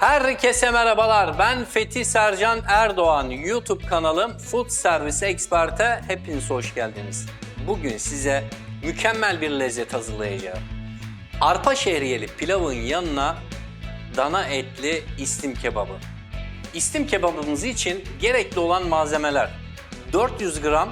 Herkese merhabalar. Ben Fethi Sercan Erdoğan. YouTube kanalım Food Service Expert'e hepiniz hoş geldiniz. Bugün size mükemmel bir lezzet hazırlayacağım. Arpa şehriyeli pilavın yanına dana etli istim kebabı. İstim kebabımız için gerekli olan malzemeler 400 gram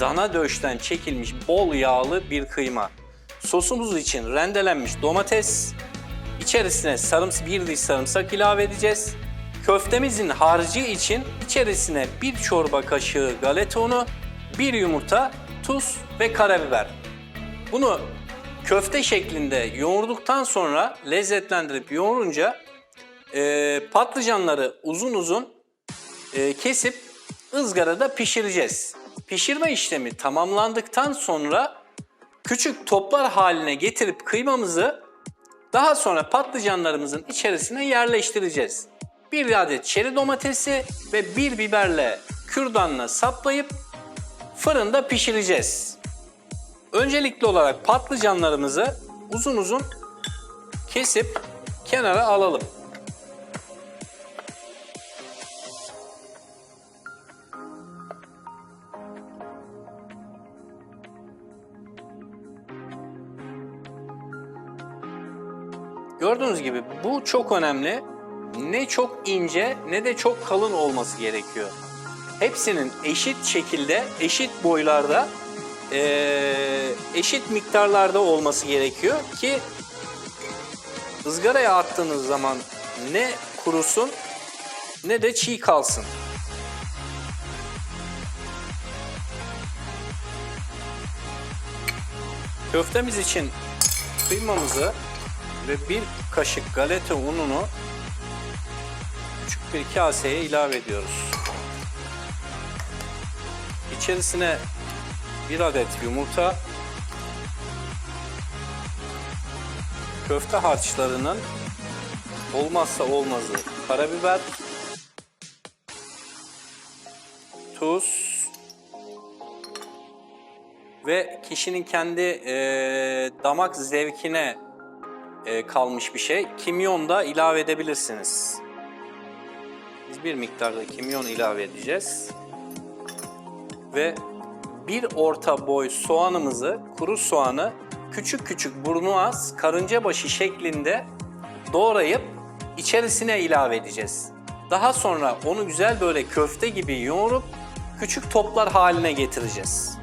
dana döşten çekilmiş bol yağlı bir kıyma. Sosumuz için rendelenmiş domates, İçerisine sarımsak, bir diş sarımsak ilave edeceğiz. Köftemizin harcı için içerisine bir çorba kaşığı galeta unu, bir yumurta, tuz ve karabiber. Bunu köfte şeklinde yoğurduktan sonra lezzetlendirip yoğurunca e, patlıcanları uzun uzun e, kesip ızgarada pişireceğiz. Pişirme işlemi tamamlandıktan sonra küçük toplar haline getirip kıymamızı daha sonra patlıcanlarımızın içerisine yerleştireceğiz. Bir adet çeri domatesi ve bir biberle kürdanla saplayıp fırında pişireceğiz. Öncelikli olarak patlıcanlarımızı uzun uzun kesip kenara alalım. Gördüğünüz gibi bu çok önemli. Ne çok ince ne de çok kalın olması gerekiyor. Hepsinin eşit şekilde, eşit boylarda, eşit miktarlarda olması gerekiyor ki ızgaraya attığınız zaman ne kurusun ne de çiğ kalsın. Köftemiz için kıymamızı ve bir kaşık galeta ununu küçük bir kaseye ilave ediyoruz. İçerisine bir adet yumurta, köfte harçlarının olmazsa olmazı karabiber, tuz ve kişinin kendi eee, damak zevkine e, kalmış bir şey. Kimyon da ilave edebilirsiniz. Biz bir miktarda kimyon ilave edeceğiz. Ve bir orta boy soğanımızı, kuru soğanı küçük küçük burnu az, karınca başı şeklinde doğrayıp içerisine ilave edeceğiz. Daha sonra onu güzel böyle köfte gibi yoğurup küçük toplar haline getireceğiz.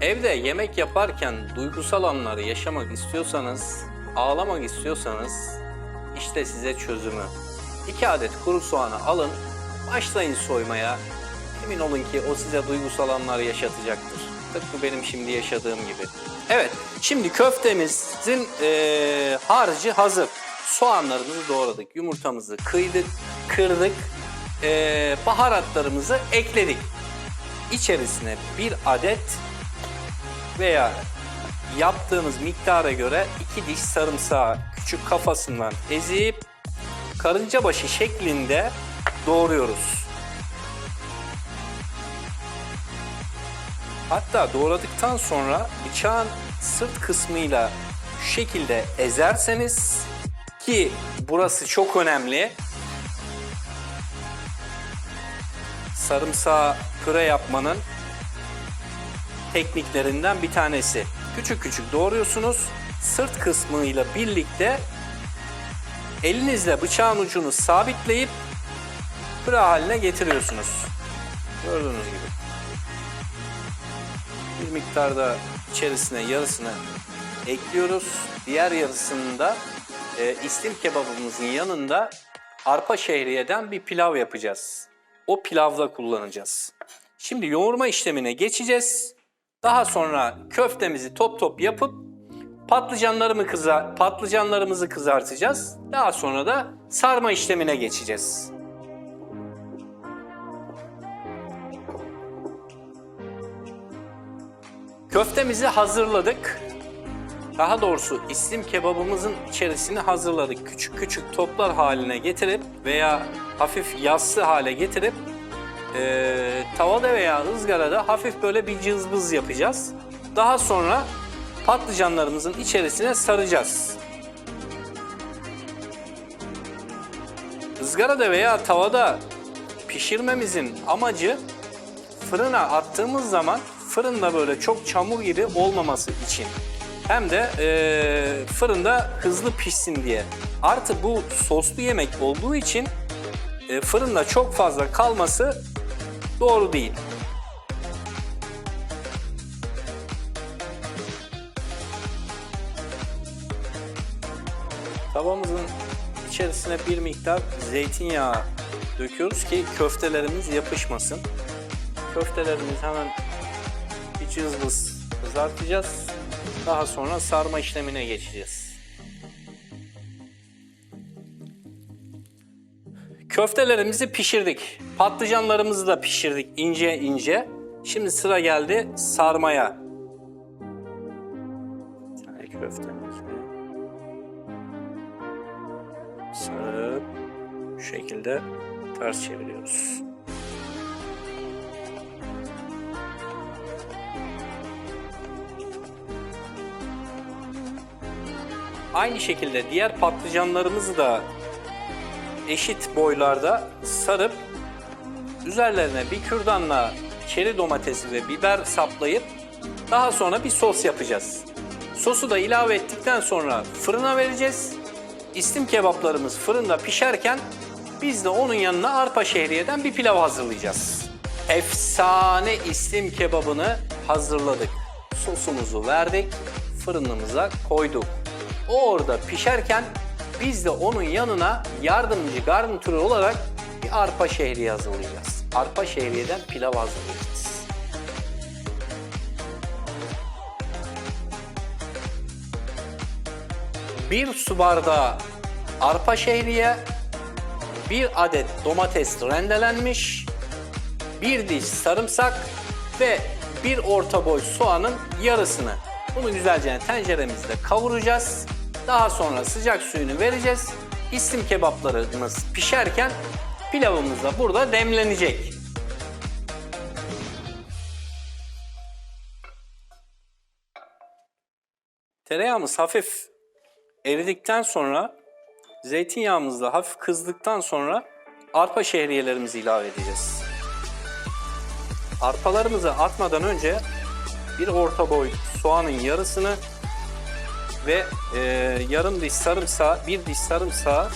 Evde yemek yaparken duygusal anları yaşamak istiyorsanız, ağlamak istiyorsanız işte size çözümü. 2 adet kuru soğanı alın, başlayın soymaya. Emin olun ki o size duygusal anlar yaşatacaktır. Tıpkı benim şimdi yaşadığım gibi. Evet, şimdi köftemizin eee harcı hazır. Soğanlarımızı doğradık, yumurtamızı kıydık, kırdık, eee, baharatlarımızı ekledik. İçerisine bir adet veya yaptığınız miktara göre iki diş sarımsağı küçük kafasından ezip karınca başı şeklinde doğruyoruz. Hatta doğradıktan sonra bıçağın sırt kısmıyla şu şekilde ezerseniz ki burası çok önemli. Sarımsağı püre yapmanın tekniklerinden bir tanesi. Küçük küçük doğruyorsunuz. Sırt kısmıyla birlikte elinizle bıçağın ucunu sabitleyip püre haline getiriyorsunuz. Gördüğünüz gibi. Bir miktarda içerisine yarısını ekliyoruz. Diğer yarısını da e, istim kebabımızın yanında arpa şehriyeden bir pilav yapacağız. O pilavda kullanacağız. Şimdi yoğurma işlemine geçeceğiz. Daha sonra köftemizi top top yapıp patlıcanlarımı kıza, patlıcanlarımızı kızartacağız. Daha sonra da sarma işlemine geçeceğiz. Köftemizi hazırladık. daha doğrusu islim kebabımızın içerisini hazırladık. Küçük küçük toplar haline getirip veya hafif yassı hale getirip eee, tavada veya ızgarada hafif böyle bir cızbız yapacağız. Daha sonra patlıcanlarımızın içerisine saracağız. Izgarada veya tavada pişirmemizin amacı fırına attığımız zaman fırında böyle çok çamur gibi olmaması için. Hem de eee, fırında hızlı pişsin diye. Artı bu soslu yemek olduğu için e, fırında çok fazla kalması doğru değil. Tavamızın içerisine bir miktar zeytinyağı döküyoruz ki köftelerimiz yapışmasın. Köftelerimizi hemen bir cızbız kızartacağız. Daha sonra sarma işlemine geçeceğiz. Köftelerimizi pişirdik. Patlıcanlarımızı da pişirdik ince ince. Şimdi sıra geldi sarmaya. Bir tane. Sarıp bu şekilde ters çeviriyoruz. Aynı şekilde diğer patlıcanlarımızı da eşit boylarda sarıp üzerlerine bir kürdanla çeri domatesi ve biber saplayıp daha sonra bir sos yapacağız. Sosu da ilave ettikten sonra fırına vereceğiz. İstim kebaplarımız fırında pişerken biz de onun yanına arpa şehriyeden bir pilav hazırlayacağız. Efsane istim kebabını hazırladık. Sosumuzu verdik, fırınımıza koyduk. O orada pişerken biz de onun yanına yardımcı garnitürü olarak bir arpa şehriye hazırlayacağız. Arpa şehriyeden pilav hazırlayacağız. Bir su bardağı arpa şehriye, bir adet domates rendelenmiş, bir diş sarımsak ve bir orta boy soğanın yarısını. Bunu güzelce tenceremizde kavuracağız. Daha sonra sıcak suyunu vereceğiz. İslim kebaplarımız pişerken pilavımız da burada demlenecek. Tereyağımız hafif eridikten sonra zeytinyağımız da hafif kızdıktan sonra arpa şehriyelerimizi ilave edeceğiz. Arpalarımızı atmadan önce bir orta boy soğanın yarısını ve e, yarım diş sarımsağı, bir diş sarımsağı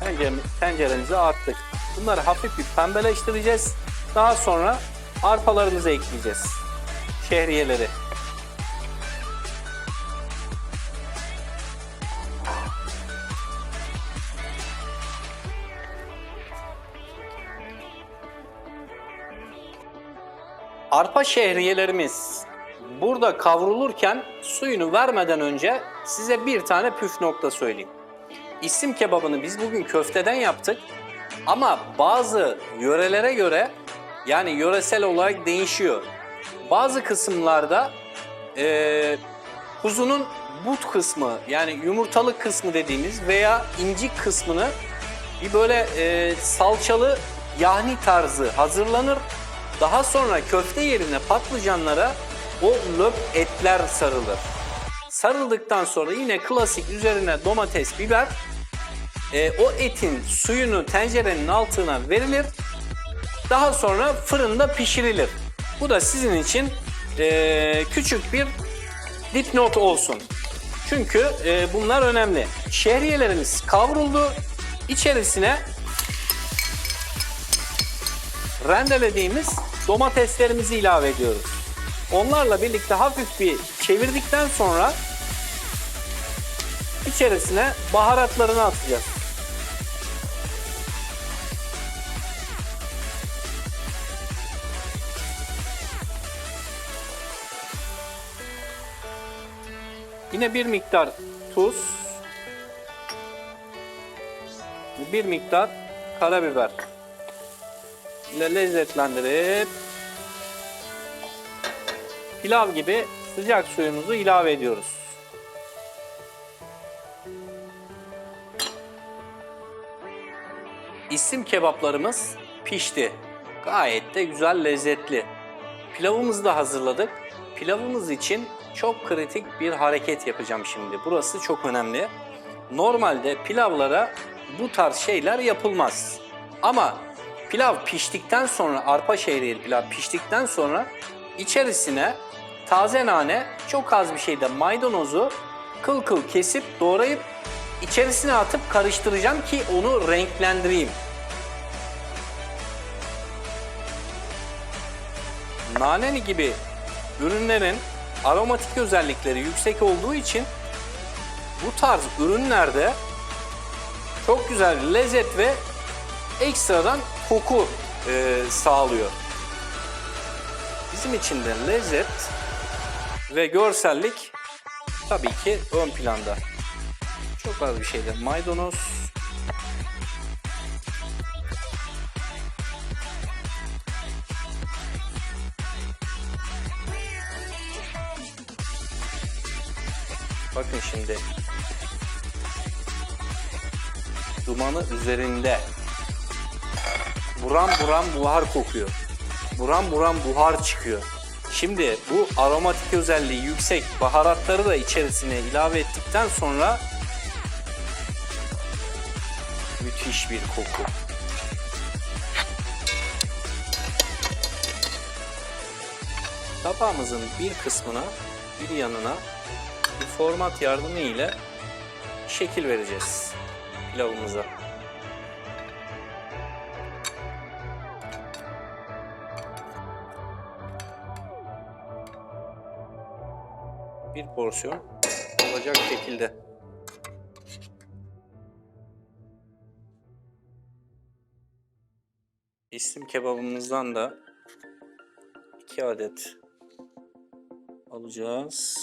tencere, tenceremize attık. Bunları hafif bir pembeleştireceğiz. Daha sonra arpalarımızı ekleyeceğiz. Şehriyeleri. Arpa şehriyelerimiz burada kavrulurken suyunu vermeden önce size bir tane püf nokta söyleyeyim. İsim kebabını biz bugün köfteden yaptık ama bazı yörelere göre yani yöresel olarak değişiyor. Bazı kısımlarda eee kuzunun but kısmı yani yumurtalık kısmı dediğimiz veya incik kısmını bir böyle eee, salçalı yahni tarzı hazırlanır. Daha sonra köfte yerine patlıcanlara o löp etler sarılır. Sarıldıktan sonra yine klasik üzerine domates, biber, e, o etin suyunu tencerenin altına verilir. Daha sonra fırında pişirilir. Bu da sizin için e, küçük bir dipnot olsun. Çünkü e, bunlar önemli. Şehriyelerimiz kavruldu. İçerisine rendelediğimiz domateslerimizi ilave ediyoruz. Onlarla birlikte hafif bir çevirdikten sonra içerisine baharatlarını atacağız. Yine bir miktar tuz, bir miktar karabiber ile lezzetlendirip Pilav gibi sıcak suyumuzu ilave ediyoruz. İsim kebaplarımız pişti. Gayet de güzel lezzetli. Pilavımızı da hazırladık. Pilavımız için çok kritik bir hareket yapacağım şimdi. Burası çok önemli. Normalde pilavlara bu tarz şeyler yapılmaz. Ama pilav piştikten sonra, arpa şehriyeli pilav piştikten sonra içerisine taze nane, çok az bir şeyde maydanozu kıl kıl kesip doğrayıp içerisine atıp karıştıracağım ki onu renklendireyim. Naneli gibi ürünlerin aromatik özellikleri yüksek olduğu için bu tarz ürünlerde çok güzel lezzet ve ekstradan koku e, sağlıyor. Bizim için de lezzet ve görsellik tabii ki ön planda. Çok az bir şeyde maydanoz. Bakın şimdi. Dumanı üzerinde. Buram buram buhar kokuyor. Buram buram buhar çıkıyor. Şimdi bu aromatik özelliği yüksek baharatları da içerisine ilave ettikten sonra müthiş bir koku. Tabağımızın bir kısmına, bir yanına bir format yardımı ile şekil vereceğiz pilavımıza. Porsiyon olacak şekilde. İslim kebabımızdan da iki adet alacağız.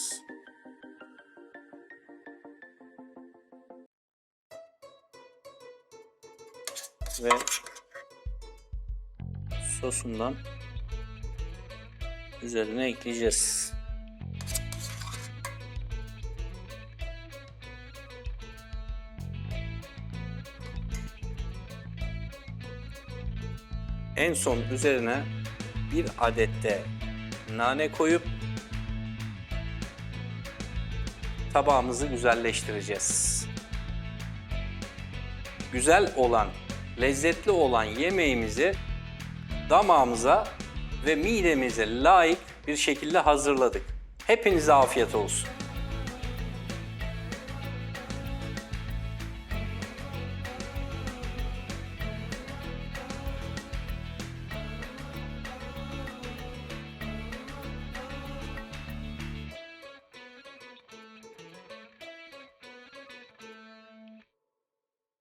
Ve sosundan üzerine ekleyeceğiz. En son üzerine bir adet de nane koyup tabağımızı güzelleştireceğiz. Güzel olan, lezzetli olan yemeğimizi damağımıza ve midemize layık bir şekilde hazırladık. Hepinize afiyet olsun.